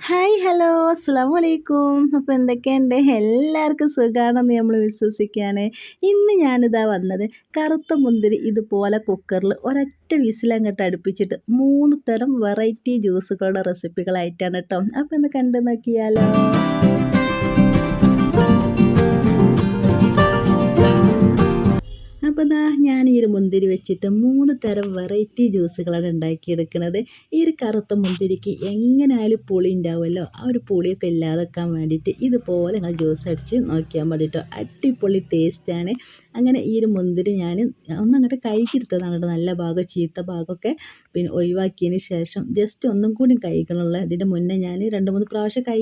Hi hello. അസ്സാം വലൈക്കും അപ്പോൾ എന്തൊക്കെയുണ്ട്? എല്ലാവർക്കും സുഖമാണെന്ന് നമ്മൾ വിശ്വസിക്കുകയാണ് ഇന്ന് ഞാനിതാ വന്നത് കറുത്ത മുന്തിരി ഇതുപോലെ കുക്കറിൽ ഒരൊറ്റ വിസിലങ്ങോട്ട് അടുപ്പിച്ചിട്ട് മൂന്ന് തരം വെറൈറ്റി ജ്യൂസുകളുടെ റെസിപ്പികളായിട്ടാണ് കേട്ടോ അപ്പോൾ ഒന്ന് കണ്ടു നോക്കിയാലോ. അപ്പോൾ ഇതാ ഞാൻ ഈ ഒരു മുന്തിരി വെച്ചിട്ട് മൂന്ന് തരം വെറൈറ്റി ജ്യൂസുകളാണ് ഉണ്ടാക്കിയെടുക്കുന്നത്. ഈ ഒരു കറുത്ത മുന്തിരിക്ക് എങ്ങനെയായാലും പുളി ഉണ്ടാവുമല്ലോ. ആ ഒരു പുളിയൊക്കെ ഇല്ലാതെക്കാൻ വേണ്ടിയിട്ട് ഇതുപോലെ നിങ്ങൾ ജ്യൂസ് അടിച്ച് നോക്കിയാൽ മതി കേട്ടോ അടിപൊളി ടേസ്റ്റാണ് അങ്ങനെ ഈ ഒരു മുന്തിരി ഞാൻ ഒന്നങ്ങോട്ട് കൈക്കെടുത്തതാണ് കേട്ടോ നല്ല ഭാഗം ചീത്ത ഭാഗമൊക്കെ പിന്നെ ഒഴിവാക്കിയതിന് ശേഷം ജസ്റ്റ് ഒന്നും കൂടി കഴിക്കണുള്ള ഇതിന്റെ മുന്നേ ഞാൻ രണ്ട് മൂന്ന് പ്രാവശ്യം കൈ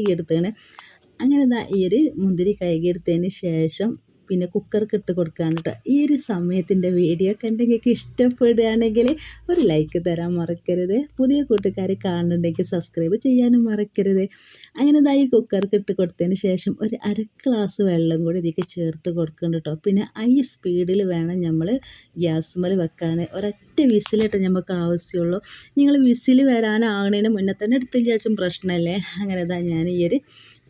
അങ്ങനെ ഈ ഒരു മുന്തിരി കൈകെടുത്തതിന് ശേഷം പിന്നെ കുക്കർക്ക് ഇട്ട് കൊടുക്കുകയാണ് കേട്ടോ ഈ ഒരു സമയത്തിന്റെ വീഡിയോ കണ്ടെങ്കിൽ ഇഷ്ടപ്പെടുകയാണെങ്കിൽ ഒരു ലൈക്ക് തരാൻ മറക്കരുത്. പുതിയ കൂട്ടുകാർ കാണുന്നുണ്ടെങ്കിൽ സബ്സ്ക്രൈബ് ചെയ്യാനും മറക്കരുത്. അങ്ങനെ ഈ കുക്കർക്ക് ഇട്ട് കൊടുത്തതിന് ശേഷം ഒരു അര ഗ്ലാസ് വെള്ളം കൂടി ഇതിലേക്ക് ചേർത്ത് കൊടുക്കുന്നുണ്ട് കേട്ടോ പിന്നെ ഐ സ്പീഡിൽ വേണം നമ്മൾ ഗ്യാസ് മല വെക്കാൻ ഒരൊറ്റ വിസിലിട്ട് നമുക്ക് ആവശ്യമുള്ളൂ നിങ്ങൾ വിസിൽ വരാനാകുന്നതിന് മുന്നേ തന്നെ എടുത്തതിന് വിചാരിച്ചും പ്രശ്നമല്ലേ അങ്ങനെ ഞാൻ ഈ ഒരു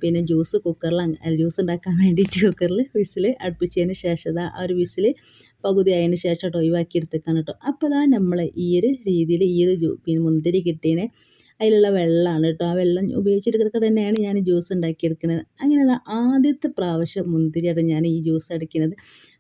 പിന്നെ ജ്യൂസ് കുക്കറിൽ ജ്യൂസ് ഉണ്ടാക്കാൻ വേണ്ടിയിട്ട് കുക്കറിൽ വിസിൽ അടുപ്പിച്ചതിന് ശേഷം ഇതാ ആ ഒരു വിസിൽ പകുതി ആയതിന് ശേഷം കേട്ടോ ഒഴിവാക്കി എടുത്തേക്കാണ് കേട്ടോ. അപ്പോൾ ഇതാ നമ്മൾ ഈ ഒരു രീതിയിൽ ഈ ഒരു പിന്നെ മുന്തിരി കിട്ടിയതിനെ അതിലുള്ള വെള്ളമാണ് കേട്ടോ. ആ വെള്ളം ഉപയോഗിച്ചെടുക്കുന്നതൊക്കെ തന്നെയാണ് ഞാൻ ജ്യൂസ് ഉണ്ടാക്കിയെടുക്കുന്നത്. അങ്ങനെ ആദ്യത്തെ പ്രാവശ്യം മുന്തിരിയാണ് ഞാൻ ഈ ജ്യൂസ് അടിക്കുന്നത്.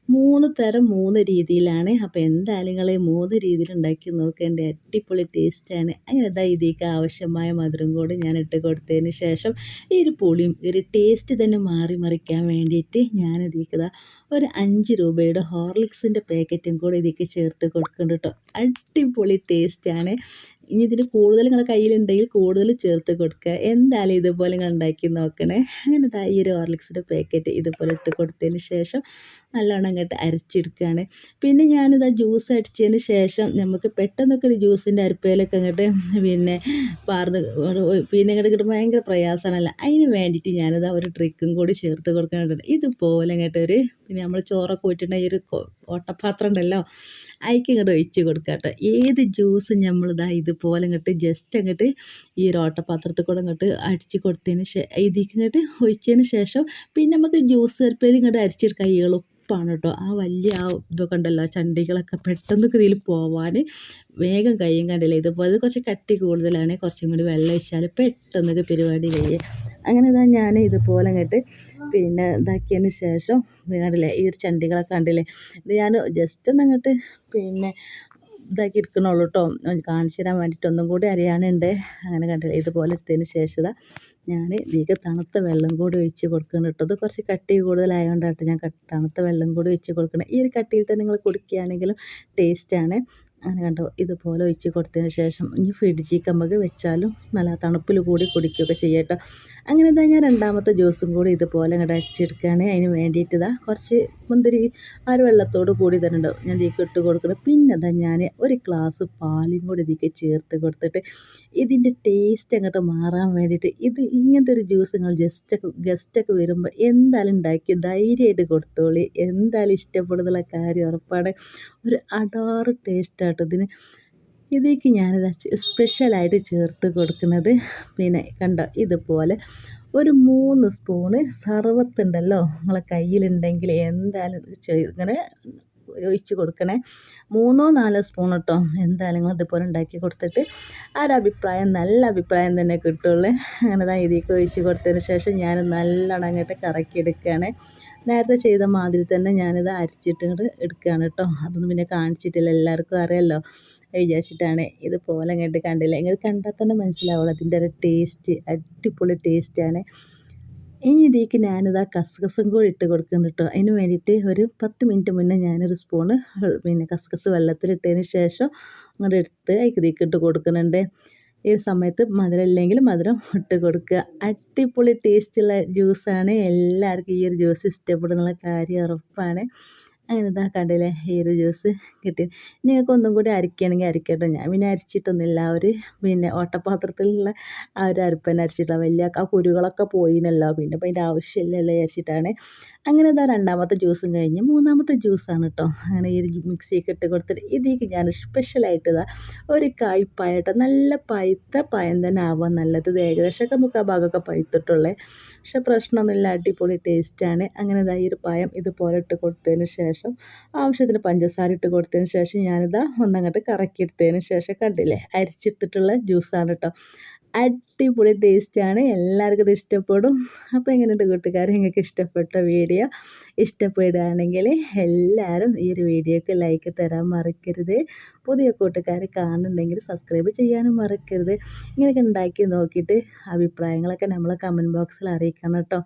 മൂന്ന് തരം മൂന്ന് രീതിയിലാണ്. അപ്പോൾ എന്തായാലും നിങ്ങൾ മൂന്ന് രീതിയിൽ ഉണ്ടാക്കി നോക്കേണ്ട അടിപൊളി ടേസ്റ്റാണ് അങ്ങനെ എന്താ ഇതിലേക്ക് ആവശ്യമായ മധുരം കൂടി ഞാൻ ഇട്ട് കൊടുത്തതിന് ശേഷം ഈ ഒരു പുളിയും ഒരു ടേസ്റ്റ് തന്നെ മാറി മറിക്കാൻ വേണ്ടിയിട്ട് ഞാൻ ഇതിലേക്ക് ഒരു അഞ്ച് രൂപയുടെ ഹോർലിക്സിന്റെ പാക്കറ്റും കൂടെ ഇതിലേക്ക് ചേർത്ത് കൊടുക്കുന്നുണ്ട് കേട്ടോ. അടിപൊളി ടേസ്റ്റാണ് ഇനി ഇതിന് കൂടുതൽ നിങ്ങളുടെ കയ്യിലുണ്ടെങ്കിൽ കൂടുതൽ ചേർത്ത് കൊടുക്കുക. എന്തായാലും ഇതുപോലെ നിങ്ങൾ ഉണ്ടാക്കി നോക്കണേ. അങ്ങനെ ഈ ഒരു ഹോർലിക്സിന്റെ പാക്കറ്റ് ഇതുപോലെ ഇട്ട് കൊടുത്തതിന് ശേഷം നല്ലോണം അങ്ങോട്ട് അരച്ചെടുക്കുകയാണ്. പിന്നെ ഞാനിതാ ജ്യൂസ് അടിച്ചതിന് ശേഷം നമുക്ക് പെട്ടെന്നൊക്കെ ഒരു ജ്യൂസിന്റെ അരിപ്പയിലൊക്കെ അങ്ങോട്ട് പിന്നെ പാർന്ന് പിന്നെ ഇങ്ങോട്ട് കിട്ടുമ്പോൾ ഭയങ്കര പ്രയാസമാണല്ലോ. അതിന് വേണ്ടിയിട്ട് ഞാനിതാ ഒരു ട്രിക്കും കൂടി ചേർത്ത് കൊടുക്കുന്നുണ്ട്. ഇതുപോലെ അങ്ങോട്ട് ഒരു പിന്നെ നമ്മൾ ചോറൊക്കെ പോയിട്ടുണ്ടെങ്കിൽ ഒരു ഓട്ടപാത്രം ഉണ്ടല്ലോ അതിക്ക് ഇങ്ങോട്ട് ഒഴിച്ച് കൊടുക്കുക കേട്ടോ ഏത് ജ്യൂസ് നമ്മളിതാ ഇതുപോലെ ഇങ്ങോട്ട് ജസ്റ്റ് അങ്ങോട്ട് ഈ ഒരു ഓട്ടപാത്രത്തിൽ കൂടെ ഇങ്ങോട്ട് അടിച്ച് കൊടുത്തതിന് ശേഷം ഇതിക്ക് ഇങ്ങോട്ട് ഒഴിച്ചതിന് ശേഷം പിന്നെ നമുക്ക് ജ്യൂസ് അരിപ്പയിൽ ഇങ്ങോട്ട് അരിച്ചെടുക്കാം എളുപ്പമാണ് കേട്ടോ ആ വലിയ ആ ഇതൊക്കെ ഉണ്ടല്ലോ ചണ്ടികളൊക്കെ പെട്ടെന്ന് ഇതിൽ പോവാൻ വേഗം കഴിയും കണ്ടില്ല? ഇതുപോലെ കുറച്ച് കട്ടി കൂടുതലാണ് കുറച്ചും കൂടി വെള്ളം ഒഴിച്ചാൽ പെട്ടെന്ന് പരിപാടി കഴിയും. അങ്ങനെ ഇതാ ഞാൻ ഇതുപോലെ അങ്ങോട്ട് പിന്നെ ഇതാക്കിയതിന് ശേഷം കണ്ടില്ലേ ഈ ഒരു ചണ്ടികളൊക്കെ കണ്ടില്ലേ? ഇത് ഞാൻ ജസ്റ്റ് ഒന്ന് അങ്ങോട്ട് പിന്നെ ഇതാക്കി എടുക്കണുള്ളൂ കേട്ടോ കാണിച്ചു തരാൻ വേണ്ടിയിട്ട് ഒന്നും കൂടി അറിയാനുണ്ട് അങ്ങനെ കണ്ടില്ലേ ഇതുപോലെ എടുത്തതിന് ശേഷം ഞാൻ ഇതിലേക്ക് തണുത്ത വെള്ളം കൂടി ഒഴിച്ച് കൊടുക്കണം കേട്ടോ അത് കുറച്ച് കട്ടി കൂടുതലായതുകൊണ്ടാണ് ഞാൻ തണുത്ത വെള്ളം കൂടി ഒഴിച്ച് കൊടുക്കണം. ഈ ഒരു കട്ടിയിൽ തന്നെ നിങ്ങൾ കുടിക്കുകയാണെങ്കിലും ടേസ്റ്റാണ് അങ്ങനെ കണ്ടോ. ഇതുപോലെ ഒഴിച്ച് കൊടുത്തതിന് ശേഷം ഇനി ഫ്രിഡ്ജിൽ നമുക്ക് വെച്ചാലും നല്ല തണുപ്പിൽ കൂടി കുടിക്കുകയൊക്കെ ചെയ്യട്ടോ അങ്ങനെ ഇതാ ഞാൻ രണ്ടാമത്തെ ജ്യൂസും കൂടി ഇതുപോലെ അങ്ങോട്ട് അടിച്ചെടുക്കുകയാണ് അതിന് വേണ്ടിയിട്ട് ഇതാ കുറച്ച് മുന്തിരി ആ ഒരു വെള്ളത്തോട് കൂടി ഉണ്ടാവും ഞാൻ ഇതിലേക്ക് ഇട്ട് കൊടുക്കണം. പിന്നെ അതാ ഞാൻ ഒരു ഗ്ലാസ് പാലും കൂടി ഇതിലേക്ക് ചേർത്ത് കൊടുത്തിട്ട് ഇതിന്റെ ടേസ്റ്റ് അങ്ങോട്ട് മാറാൻ വേണ്ടിയിട്ട് ഇത് ഇങ്ങനത്തെ ഒരു ജ്യൂസ് നിങ്ങൾ ജസ്റ്റൊക്കെ ഗസ്റ്റൊക്കെ വരുമ്പോൾ എന്തായാലും ഉണ്ടാക്കി ധൈര്യമായിട്ട് കൊടുത്തോളി. എന്തായാലും ഇഷ്ടപ്പെടുന്നുള്ള കാര്യം ഉറപ്പാണ്. ഒരു അടാറ് ടേസ്റ്റാട്ടോ ഇതിന് ഇതിലേക്ക് ഞാനിത് സ്പെഷ്യലായിട്ട് ചേർത്ത് കൊടുക്കുന്നത്. പിന്നെ കണ്ടോ ഇതുപോലെ ഒരു മൂന്ന് സ്പൂണ് സർവത്തുണ്ടല്ലോ. നമ്മളെ കയ്യിലുണ്ടെങ്കിൽ എന്തായാലും ഇങ്ങനെ ഒഴിച്ച് കൊടുക്കണേ. മൂന്നോ നാലോ സ്പൂൺ കേട്ടോ എന്തായാലും നിങ്ങൾ ഇതുപോലെ ഉണ്ടാക്കി കൊടുത്തിട്ട് ആ ഒരു അഭിപ്രായം നല്ല അഭിപ്രായം തന്നെ കിട്ടുള്ളൂ. അങ്ങനെ തന്നെ ഇതിലേക്ക് ഒഴിച്ച് കൊടുത്തതിന് ശേഷം ഞാൻ നല്ലോണം കറക്കി എടുക്കുകയാണ്. നേരത്തെ ചെയ്ത മാതിരി തന്നെ ഞാനിത് അരച്ചിട്ട് ഇങ്ങോട്ട് എടുക്കുകയാണ് കേട്ടോ. അതൊന്നും പിന്നെ കാണിച്ചിട്ടില്ല. എല്ലാവർക്കും അറിയാമല്ലോ വിചാരിച്ചിട്ടാണ് ഇതുപോലെ അങ്ങോട്ട് കണ്ടില്ല? ഇങ്ങനെ കണ്ടാൽ തന്നെ മനസ്സിലാവുള്ളൂ. അതിന്റെ ഒരു ടേസ്റ്റ് അടിപൊളി ടേസ്റ്റാണ് ഇനി ഇതിലേക്ക് ഞാനിതാ കസ്കസും കൂടി ഇട്ട് കൊടുക്കുന്നു കേട്ടോ അതിന് വേണ്ടിയിട്ട് ഒരു പത്ത് മിനിറ്റ് മുന്നേ ഞാനൊരു സ്പൂണ് പിന്നെ കസ്കസ് വെള്ളത്തിലിട്ടതിന് ശേഷം അങ്ങോട്ട് എടുത്ത് അതിലേക്ക് ഇട്ട് കൊടുക്കുന്നുണ്ട്. ഈ സമയത്ത് മധുരം ഇല്ലെങ്കിൽ മധുരം ഇട്ട് കൊടുക്കുക. അടിപൊളി ടേസ്റ്റുള്ള ജ്യൂസാണ്. എല്ലാവർക്കും ഈ ഒരു ജ്യൂസ് ഇഷ്ടപ്പെടുന്നുള്ള കാര്യം ഉറപ്പാണ്. അങ്ങനെ ഇതാ കണ്ടില്ലേ ഈ ഒരു ജ്യൂസ് കിട്ടി. നിങ്ങൾക്ക് ഒന്നും കൂടി അരിക്കുകയാണെങ്കിൽ അരിക്കട്ടോ. ഞാൻ പിന്നെ അരിച്ചിട്ടൊന്നുമില്ല. ആ ഒരു പിന്നെ ഓട്ടപാത്രത്തിലുള്ള ആ ഒരു അരിപ്പന്നെ അരിച്ചിട്ടില്ല വലിയ ആ കുരുകളൊക്കെ പോയിനല്ലോ. പിന്നെ അപ്പോൾ അതിന്റെ ആവശ്യമില്ലല്ലോ വിചാരിച്ചിട്ടാണ്. അങ്ങനെ ഇതാ രണ്ടാമത്തെ ജ്യൂസും കഴിഞ്ഞ് മൂന്നാമത്തെ ജ്യൂസാണ് കേട്ടോ അങ്ങനെ ഈ ഒരു മിക്സിയൊക്കെ ഇട്ട് കൊടുത്തിട്ട് ഇതിലേക്ക് ഞാൻ സ്പെഷ്യലായിട്ട് ഇതാ ഒരു കായ്പായട്ടോ നല്ല പഴുത്ത പയം തന്നെ ആവാൻ നല്ലത്. ഇത് ഏകദേശമൊക്കെ നമുക്ക് ആ ഭാഗമൊക്കെ പഴുത്തിട്ടുള്ളത് പക്ഷെ പ്രശ്നമൊന്നുമില്ല. അടിപൊളി ടേസ്റ്റാണ് അങ്ങനെ ഇതാ ഈ ഒരു പയം ഇതുപോലെ ഇട്ട് കൊടുത്തതിന് ശേഷം ആവശ്യത്തിന് പഞ്ചസാര ഇട്ട് കൊടുത്തതിന് ശേഷം ഞാനിതാ ഒന്നങ്ങോട്ട് കറക്കിയെടുത്തതിന് ശേഷം കണ്ടില്ലേ അരിച്ചെടുത്തിട്ടുള്ള ജ്യൂസാണ് കേട്ടോ അടിപൊളി ടേസ്റ്റാണ് എല്ലാവർക്കും ഇത് ഇഷ്ടപ്പെടും. അപ്പോൾ എങ്ങനെയുണ്ട് കൂട്ടുകാരെ? നിങ്ങൾക്ക് ഇഷ്ടപ്പെട്ട വീഡിയോ ഇഷ്ടപ്പെടുകയാണെങ്കിൽ എല്ലാവരും ഈ ഒരു വീഡിയോക്ക് ലൈക്ക് തരാൻ മറക്കരുത്. പുതിയ കൂട്ടുകാർ കാണുന്നുണ്ടെങ്കിൽ സബ്സ്ക്രൈബ് ചെയ്യാനും മറക്കരുത്. ഇങ്ങനെയൊക്കെ ഉണ്ടാക്കി നോക്കിയിട്ട് അഭിപ്രായങ്ങളൊക്കെ നമ്മളെ കമന്റ് ബോക്സിൽ അറിയിക്കണം കേട്ടോ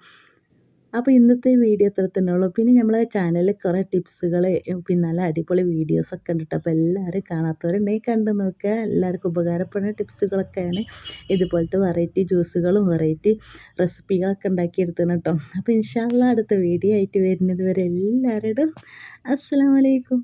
അപ്പോൾ ഇന്നത്തെ വീഡിയോ ഇത്ര തന്നെ ഉള്ളൂ. പിന്നെ നമ്മളെ ചാനലിൽ കുറേ ടിപ്സുകൾ പിന്നെ നല്ല അടിപൊളി വീഡിയോസൊക്കെ ഉണ്ട് അപ്പോൾ എല്ലാവരും കാണാത്തവരുണ്ടെങ്കിൽ കണ്ടു നോക്കുക എല്ലാവർക്കും ഉപകാരപ്പെടുന്ന ടിപ്സുകളൊക്കെയാണ് ഇതുപോലത്തെ വെറൈറ്റി ജ്യൂസുകളും വെറൈറ്റി റെസിപ്പികളൊക്കെ ഉണ്ടാക്കിയെടുത്തണം കേട്ടോ അപ്പോൾ ഇൻഷാല്ല അടുത്ത വീഡിയോ ആയിട്ട് വരുന്നത് വരെ എല്ലാവരോടും അസ്സാം വലൈക്കും